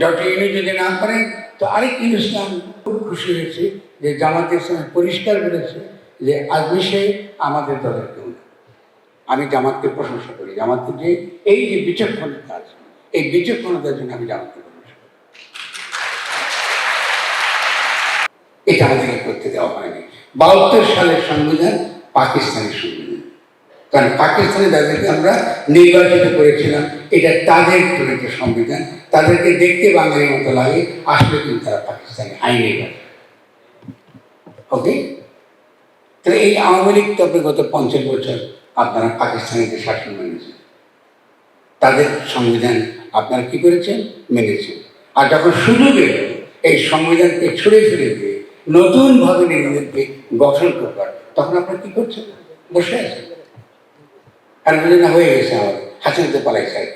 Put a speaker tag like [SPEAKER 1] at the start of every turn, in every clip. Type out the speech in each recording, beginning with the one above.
[SPEAKER 1] Doctor ইনু যদি না করেন তো আরেক ইসলাম খুব খুশি হয়েছে যে জামাতের সময় পরিষ্কার বলেছে যে আজমি সে আমাদের দলের কেউ। আমি জামাতকে প্রশংসা করি। জামাতকে যে এই যে বিচক্ষণতা আছে, এই বিচক্ষণতার জন্য আমি জামাতকে প্রশংসা করি। এটা আমাদেরকে করতে দেওয়া হয়নি। বাহাত্তর সালের সংবিধান পাকিস্তানের সংবিধান। কারণ পাকিস্তানে যাদেরকে আমরা নির্বাচিত করেছিলাম। এটা তাদের প্রণীত সংবিধান। তাদেরকে দেখতে বাঙালির মতো লাগে। আসলে কিন্তু তারা পাকিস্তানি আইনে করে ওকে? তাহলে এই আওয়ামী লীগ তো আপনি গত পঞ্চাশ বছর আপনারা পাকিস্তানিদের শাসন মেনেছেন। তাদের সংবিধান আপনারা কি করেছেন? মেনেছেন। আর যখন সুযোগ এলো, এই সংবিধানকে ছুড়ে ফিরে দিয়ে নতুনভাবে নিজেদেরকে গঠন করবার, তখন আপনারা কি করছেন? বসে আছেন। আর বলে না হয়ে গেছে আমার হাসিনাতে পালাইছে আর।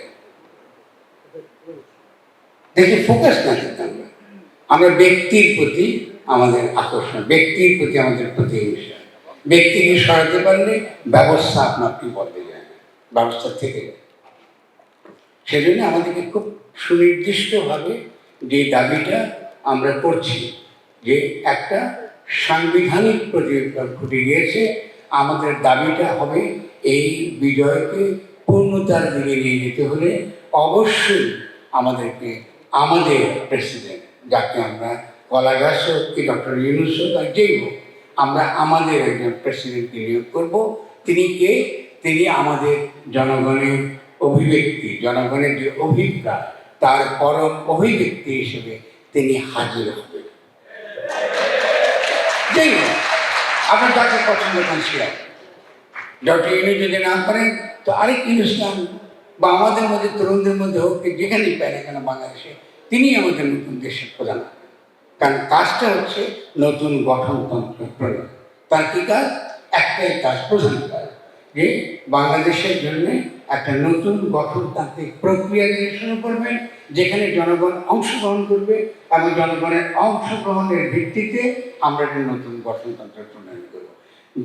[SPEAKER 1] দেখি ফোকাস না কিন্তু আমরা। আমরা ব্যক্তির প্রতি আমাদের আকর্ষণ, ব্যক্তির প্রতি আমাদের প্রতিহিংসা। ব্যক্তিকে সরাতে পারলে ব্যবস্থা আপনা আপনি বদলে যায়? না ব্যবস্থা থেকে সেজন্য আমাদেরকে খুব সুনির্দিষ্টভাবে যে দাবিটা আমরা করছি, যে একটা সাংবিধানিক প্রতিযোগিতা ঘটে গিয়েছে আমাদের দাবিটা হবে এই বিজয়কে পূর্ণতার দিকে নিয়ে যেতে হলে অবশ্যই আমাদেরকে আমাদের প্রেসিডেন্ট যাকে আমরা কলা গাছ হোক কি ডক্টর ইউনুস হোক আর যেই হোক আমরা আমাদের একজন প্রেসিডেন্টকে নিয়োগ করব। তিনি কে? তিনি আমাদের জনগণের অভিব্যক্তি জনগণের যে অভিপ্রায় তার পরম অভিব্যক্তি হিসেবে তিনি হাজির হবেন। যেই হোক, আপনার যাকে পছন্দ করেন সে ডক্টর ইনু যদি না করেন, তো আরেক ইসলাম, বা আমাদের মধ্যে, তরুণদের মধ্যে হোক যেখানেই পায় না কেন বাংলাদেশে, তিনি আমাদের নতুন দেশের প্রধান। কারণ কাজটা হচ্ছে নতুন গঠনতন্ত্র প্রয়োগ তার কি কাজ? একটাই কাজ প্রধান কাজ, যে বাংলাদেশের জন্য একটা নতুন গঠনতান্ত্রিক প্রক্রিয়া দিয়ে শুরু করবেন, যেখানে জনগণ অংশগ্রহণ করবে এবং জনগণের অংশগ্রহণের ভিত্তিতে আমরা একটা নতুন গঠনতন্ত্র প্রণয়ন করব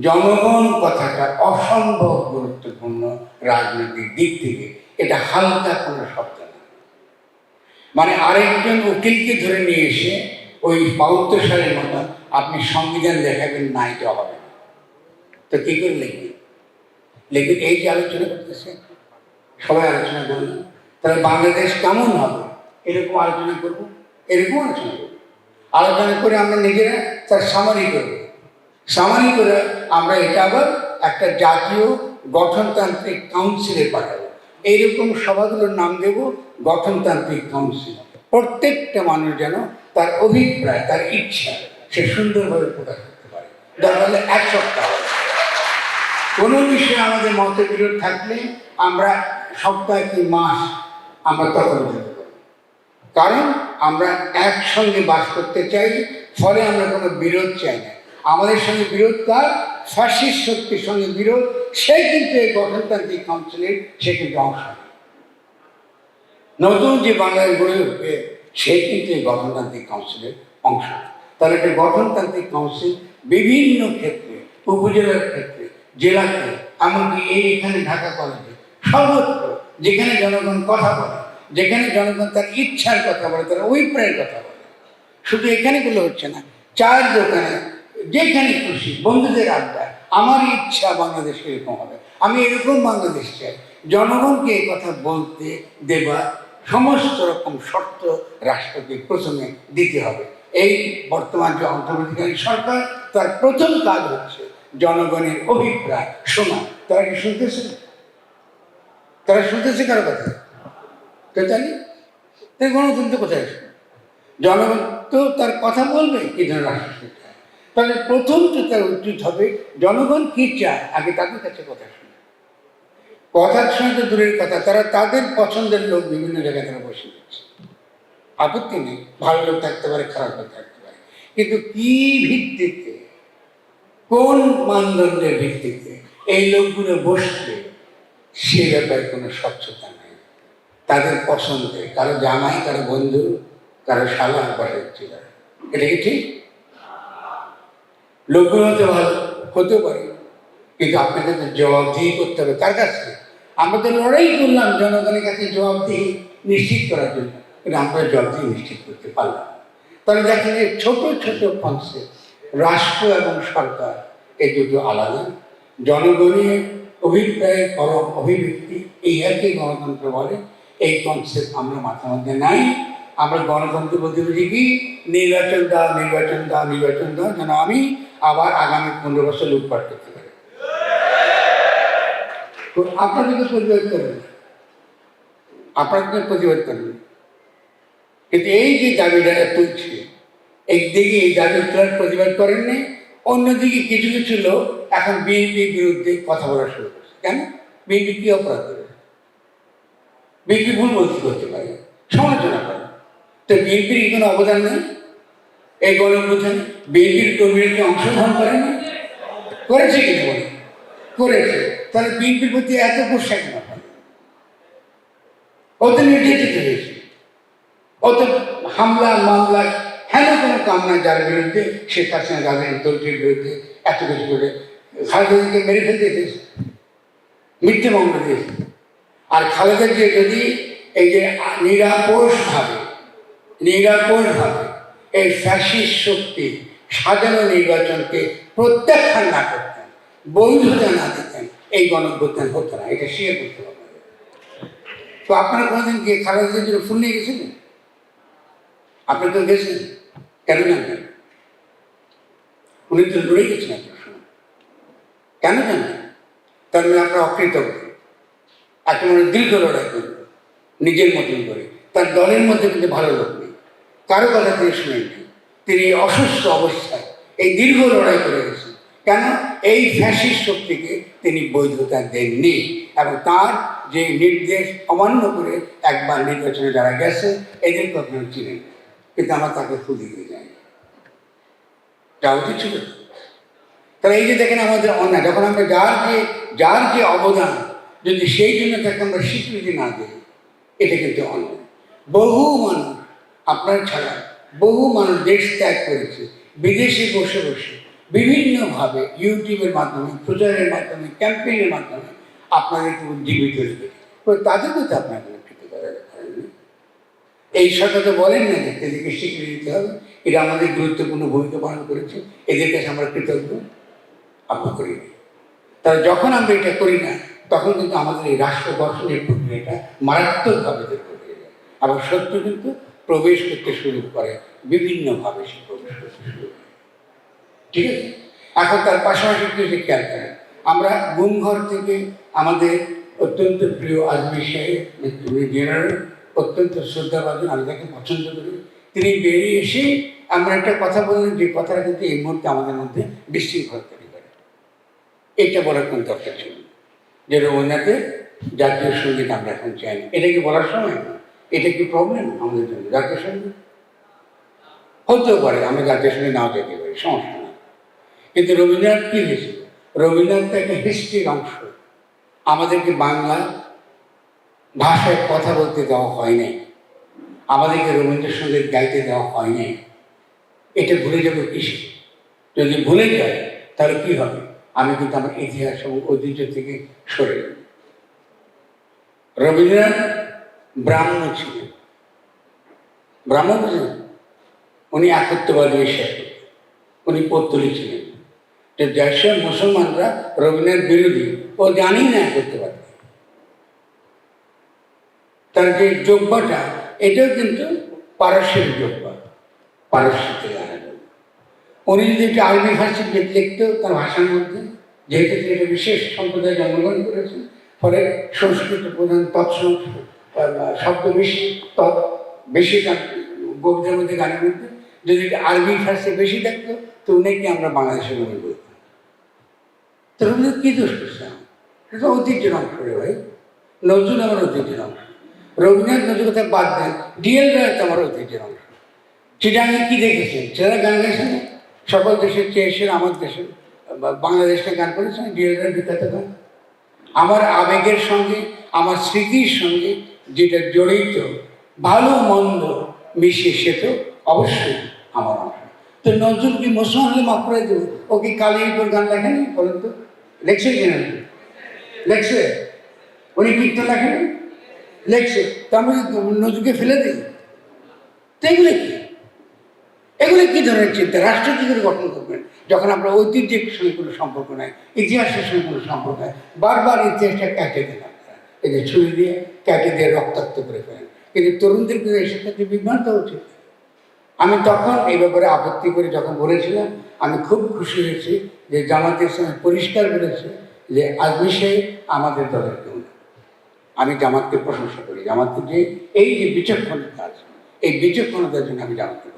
[SPEAKER 1] জনগণ কথাটা অসম্ভব গুরুত্বপূর্ণ রাজনৈতিক দিক থেকে। এটা হালকা কোনো শব্দ না। মানে আরেকজন উকিলকে ধরে নিয়ে এসে ওই বাহাত্তর সালের মতো আপনি সংবিধান দেখাবেন না, এটা হবে। তো কি করে লিখবেন? লিখবেন, এই যে আলোচনা করতেছে, সবাই আলোচনা করুন। তাহলে বাংলাদেশ কেমন হবে? এরকম আলোচনা করব? এরকম আলোচনা করব। আলোচনা করে আমরা নিজেরা তার সামারি করব। সামারি করে আমরা এটা আবার একটা জাতীয় গঠনতান্ত্রিক কাউন্সিলে পাঠাবো। এইরকম সভাগুলোর নাম দেব গঠনতান্ত্রিক কাউন্সিল প্রত্যেকটা মানুষ যেন তার অভিপ্রায়, তার ইচ্ছা, সে সুন্দরভাবে প্রকাশ করতে পারে। দরকার হলে এক সপ্তাহ। কোনো বিষয়ে আমাদের মতবিরোধ থাকলে আমরা সপ্তাহে কি মাস আমরা তখন যেতে কারণ আমরা একসঙ্গে বাস করতে চাই, ফলে আমরা কোনো বিরোধ চাই না। আমাদের সঙ্গে বিরোধ কার ফ্যাসিস্ট শক্তির সঙ্গে বিরোধ সে কিন্তু এই গঠনতান্ত্রিক কাউন্সিলের, সে কিন্তু অংশ নতুন যে বাংলাদেশ গড়ে উঠবে, সে কিন্তু এই গঠনতান্ত্রিক কাউন্সিলের অংশ। তাহলে একটা গঠনতান্ত্রিক কাউন্সিল বিভিন্ন ক্ষেত্রে, উপজেলার ক্ষেত্রে, জেলাতে এমনকি এই এখানে ঢাকা কলেজে, সর্বত্র, যেখানে জনগণ কথা বলে, যেখানে জনগণ তার ইচ্ছার কথা বলে, তার অভিপ্রায়ের কথা বলে। শুধু এখানে গুলো হচ্ছে না চায়ের দোকানে যেখানে খুশি, বন্ধুদের আড্ডা, আমার ইচ্ছা বাংলাদেশ এরকম হবে। আমি এরকম বাংলাদেশ চাই। জনগণকে এই কথা বলতে দেবা সমস্ত রকম শর্ত রাষ্ট্রকে প্রথমে দিতে হবে। এই বর্তমান যে অন্তর্বর্তীকালীন সরকার, তার প্রথম কাজ হচ্ছে জনগণের অভিপ্রায় শোনা। তারা কি শুনতেছে? তারা শুনতেছে কারও কথা? তো জানি তাই গণতন্ত্র কোথায় জনগণ তো তার কথা বলবে, কি ধরনের রাষ্ট্র তাহলে প্রথম তো তার উচিত হবে, জনগণ কি চায়? আগে তাদের কাছে কথা শুনে কথার সঙ্গে দূরের কথা, তারা তাদের পছন্দের লোক বিভিন্ন জায়গায় তারা বসে দিচ্ছে আপত্তি নেই, ভালো লোক থাকতে পারে, খারাপ লোক থাকতে পারে। কিন্তু কি ভিত্তিতে, কোন মানদণ্ডের ভিত্তিতে এই লোকগুলো বসবে সে ব্যাপারে কোনো স্বচ্ছতা নেই? তাদের পছন্দে কারও জামাই, কারও বন্ধু, কারও শালা বাসায় ছিল। এটা কি ঠিক? লোকগুলো হতে ভালো হতে পারে। কিন্তু আপনাকে তো জবাবদিহি করতে হবে। কার কাছে আমরা তো লড়াই করলাম জনগণের কাছে জবাবদিহি নিশ্চিত করার জন্য। কিন্তু আমরা জলদি নিশ্চিত করতে পারলাম তাহলে দেখা যায় ছোট ছোট কনসেপ্ট রাষ্ট্র এবং সরকার, এই দুটো আলাদা। জনগণের অভিপ্রায়, পরম অভিব্যক্তি, এই একই গণতন্ত্র বলে। এই কনসেপ্ট আমরা মাথার মধ্যে নাই। আমরা গণতন্ত্র বলতে কি? নির্বাচন দাও নির্বাচন দাও নির্বাচন দাও যেন আমি আবার আগামী পনেরো বছর লুটপাট করতে পারি। তো আপনাদেরকে প্রতিবাদ করবেন আপনাদের প্রতিবাদ করেন কিন্তু এই যে দাবিটা তুলছে, একদিকে এই দাবি তোলার প্রতিবাদ করেননি, অন্যদিকে কিছু কিছু লোক এখন বিএনপির বিরুদ্ধে কথা বলা শুরু করছে। কেন? বিএনপি কি অপরাধ করে? বিএনপি ভুল বলতে করতে পারে। সমালোচনা তো বিএনপির কি কোনো অবদান নেই? এই গণপ্রধান বিএনপির কর্মীরা কি অংশগ্রহণ করেন? করেছে কিনা বলে? করেছে। তাহলে বিএনপির প্রতি এত কেন হয়? ও তো নির্যাতিত হয়েছে। অত হামলা, মামলা, হেন কোনো কাম নাই যার বিরুদ্ধে শেখ হাসিনা রাজনীতি দলটির বিরুদ্ধে এত কিছু করে খালেদাকে মেরে ফেলতে দিয়েছে। মিথ্যে মামলা দিয়েছে। আর খালেদাকে যদি এই যে নিরাপোষভাবে নিরাপোষভাবে এই ফ্যাসিস্ট শক্তি সাজানো নির্বাচনকে প্রত্যাখ্যান না করতেন, বৈধতা না দিতেন, এই গণভ্যুত্থান হতো না, এটা শেয়ার করতে হবে তো আপনারা কোনোদিন গিয়ে খালেদাদের জন্য ফুল নিয়ে গেছিলেন? আপনি তো গেছেন, কেন জানবেন উনি তো লড়ে গেছেন আপনার সময়। কেন জানবেন তার মানে আপনার অকৃতজ্ঞ। একটা মানে দীর্ঘ লড়াই করবে নিজের মতন করে। তার দলের মধ্যে কিন্তু ভালো লোক কারও কথা তিনি শুনেননি তিনি অসুস্থ অবস্থায় এই দীর্ঘ লড়াই করে গেছেন। কেন? এই ফ্যাসিস্ট শক্তিকে তিনি বৈধতা দেননি এবং তার যে নির্দেশ অমান্য করে একবার নির্বাচনে যারা গেছে, এদের কখনো চিনেন কিন্তু আমার তাকে দিয়ে যায় যা উচিত ছিল। তাহলে এই যে দেখেন আমাদের অন্যায়, যখন আমরা যার যে যার যে অবদান, যদি সেই জন্য তাকে আমরা স্বীকৃতি না দিই, এটা কিন্তু অন্যায়। বহু মানুষ আপনার ছাড়া বহু মানুষ দেশ ত্যাগ করেছে, বিদেশে বসে বসে বিভিন্নভাবে ইউটিউবের মাধ্যমে, প্রচারের মাধ্যমে, ক্যাম্পেইনের মাধ্যমে আপনাদেরকে উজ্জীবিত তো তাদেরকে তো আপনার কোনো ক্ষতি করার দরকার এই তো বলেন না যে এদেরকে স্বীকৃতি দিতে হবে। এটা আমাদের গুরুত্বপূর্ণ ভূমিকা পালন করেছে। এদের কাছে আমরা কৃতজ্ঞ। আমরা করি তাহলে যখন আমরা এটা করি না, তখন কিন্তু আমাদের এই রাষ্ট্র গঠনের প্রক্রিয়াটা মারাত্মকভাবে দুর্বল হয়ে যায়। আবার সত্য কিন্তু প্রবেশ করতে শুরু করে, বিভিন্নভাবে সে প্রবেশ করতে শুরু করে। ঠিক আছে? এখন তার পাশাপাশি একটু যে খেয়াল করেন, আমরা গুমঘর থেকে আমাদের অত্যন্ত প্রিয় আজমি সাহেব জেনারেল, অত্যন্ত শ্রদ্ধাবাদী আমি তাকে পছন্দ করি, তিনি বেরিয়ে এসে আমরা একটা কথা বললেন যে কথাটা কিন্তু এই মুহূর্তে আমাদের মধ্যে বিশৃঙ্খলা তৈরি করে। এটা বলার কোনো দরকার ছিল যে রবীন্দ্রনাথের জাতীয় সংগীত আমরা এখন চাই এটা কি বলার সময়? না এটা কি প্রবলেম আমাদের জন্য? জাতীয় সংগীত হতেও পারে আমরা জাতীয় সংগীত নাও যেতে পারি, সমস্যা না কিন্তু রবীন্দ্রনাথ কি হয়েছিল রবীন্দ্রনাথ তো একটা হিস্ট্রির অংশ। আমাদেরকে বাংলা ভাষায় কথা বলতে দেওয়া হয় নাই। আমাদেরকে রবীন্দ্রসঙ্গীত গাইতে দেওয়া হয় নাই। এটা ভুলে যাব কিসে? যদি ভুলে যায় তাহলে কি হবে? আমি কিন্তু আমার ইতিহাস এবং ঐতিহ্য থেকে সরে যাব। রবীন্দ্রনাথ ব্রাহ্ম ছিলেন। ব্রাহ্ম বুঝলেন উনি একত্ববাদী বিশ্বাস উনি পত্তলি ছিলেন। যে দেশের মুসলমানরা রবীন্দ্রনাথ বিরোধী। ও জানি না একত্ববাদ তার যে যোগ্যটা, এটাও কিন্তু পারস্যের যোগ্য। পারস্য থেকে আনা উনি যদি একটু আরবি ভাষী লিখত, তার ভাষার মধ্যে, যেহেতু তিনি একটা বিশেষ সম্প্রদায় জন্মগ্রহণ করেছেন, ফলে সংস্কৃত প্রধান তৎসংস্কৃত। শব্দ বেশি তৎ বেশি থাকতো কবিতার মধ্যে গানের মধ্যে যদি আরবি ভাষা বেশি থাকতো, তো উনিকে আমরা বাংলাদেশের মনে করতাম তো রবীন্দ্রনাথ কী দোষ করছে এটা ঐতিহ্যের অংশ রে ভাই। নজরুল আমার ঐতিহ্যের অংশ। রবীন্দ্রনাথ নজরুল কথা বাদ দেন ডিএল রায় আমার ঐতিহ্যের অংশ। চিটাঙ্গে কী দেখেছেন ছেলেরা গান গেছেন সকল দেশের চেয়ে আমার দেশের বা- বাংলাদেশকে গান করেছেন ডিএল রায় বিখ্যাত গান। আমার আবেগের সঙ্গে, আমার স্মৃতির সঙ্গে যেটা জড়িত ভালো মন্দ মিশিয়ে সে তো অবশ্যই আমার অংশ। তো নজরুল কি মুসলমান হলে মাফ করে দেবো? ও কি কালির উপর গান লেখেনি? বলেন তো। লেখছে কিনা লেখছে। উনি কীর্তন লেখেনি? লেখছে। তো আমি নজরুলকে ফেলে দিই। তো এগুলো কি? এগুলো কী ধরনের চিন্তা? রাষ্ট্র কি করে গঠন করবেন? যখন আমরা ঐতিহ্যের সঙ্গে কোনো সম্পর্ক নাই, ইতিহাসের সঙ্গে কোনো সম্পর্ক নাই, বারবার ইতিহাসটা কেটে আপনারা এই যে ছুরি দিয়ে কেটে দিয়ে রক্তাক্ত করে ফেলেন। কিন্তু তরুণদের কিন্তু এই ক্ষেত্রে বিভ্রান্ত উচিত আমি তখন এই ব্যাপারে আপত্তি করে যখন বলেছিলাম, আমি খুব খুশি হয়েছি যে জামাতের সঙ্গে পরিষ্কার বলেছে যে আজমি শেখ আমাদের দলের কেউ আমি জামাতকে প্রশংসা করি। জামাতকে যে এই যে বিচক্ষণতা আছে, এই বিচক্ষণতার জন্য আমি জামাতকে